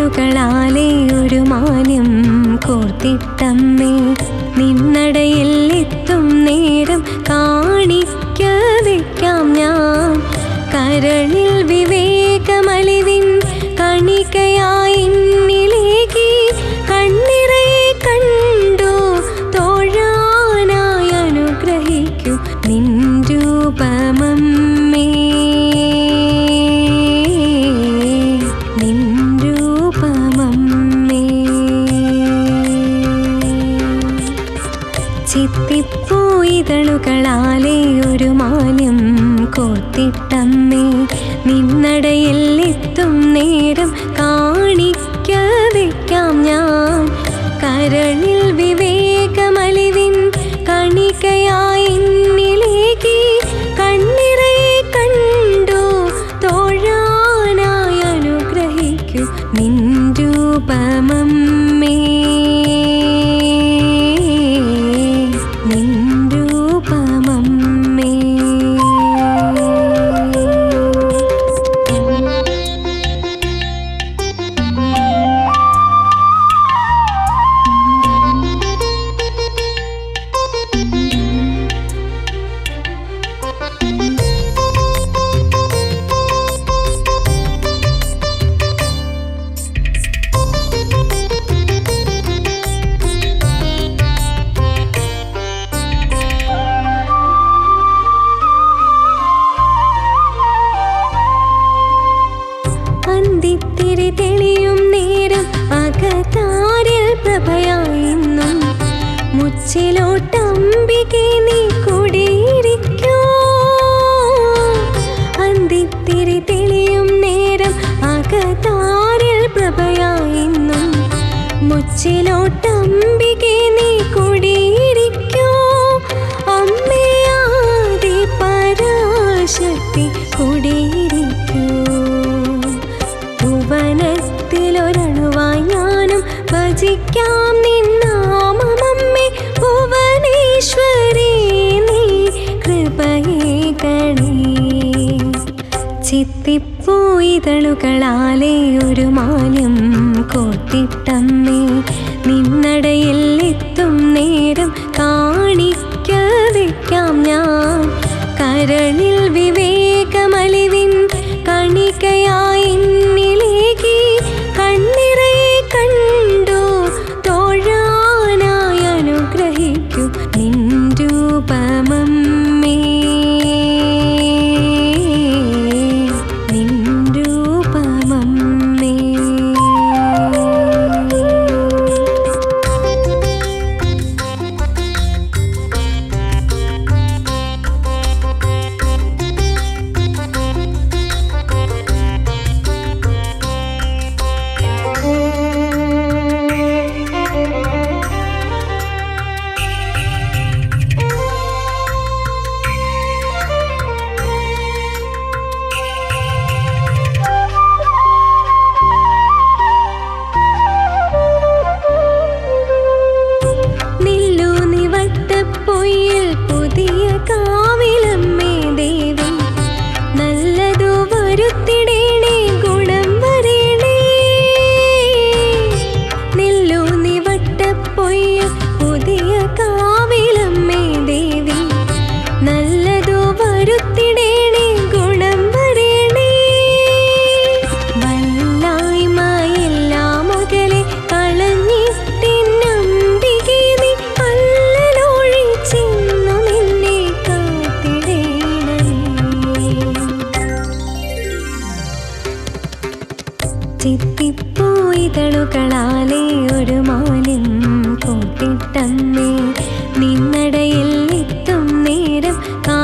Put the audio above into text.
കാലുകളാലെ ഒരു മാന്യം കോർത്തിട്ടമ്മേ നിന്നടയിൽ എത്തും നേരം കാണിക്കാതിരിക്കാം ഞാൻ. കരളിൽ വിവേകമലിവിൻ കണികയായി എന്നിലേക്ക് കണ്ടു നിൻ രൂപമം. ചിത്തിപ്പോയിതളുകളാലെ ഒരു മാന്യം കോത്തിട്ടമ്മേ. നിന്നടയിൽ എത്തും നേരം കാണിക്ക മുച്ചിലോട്ടമ്പികെ ഞാനും ഭജിക്കാം നിന്നാമമ്മേ തിപ്പോയിതളുകളാലെ ഒരു മാനം കൂട്ടിട്ടന്നേ നിന്നടയിൽ എത്തും നേരം കാണിക്ക ഞാൻ. കരളി ചിത്തിപ്പോയിതളുകളാലേ ഒരു മാലിൻ കൂട്ടിട്ടന്നേ നിന്നടയിൽ എത്തും നേരം കാ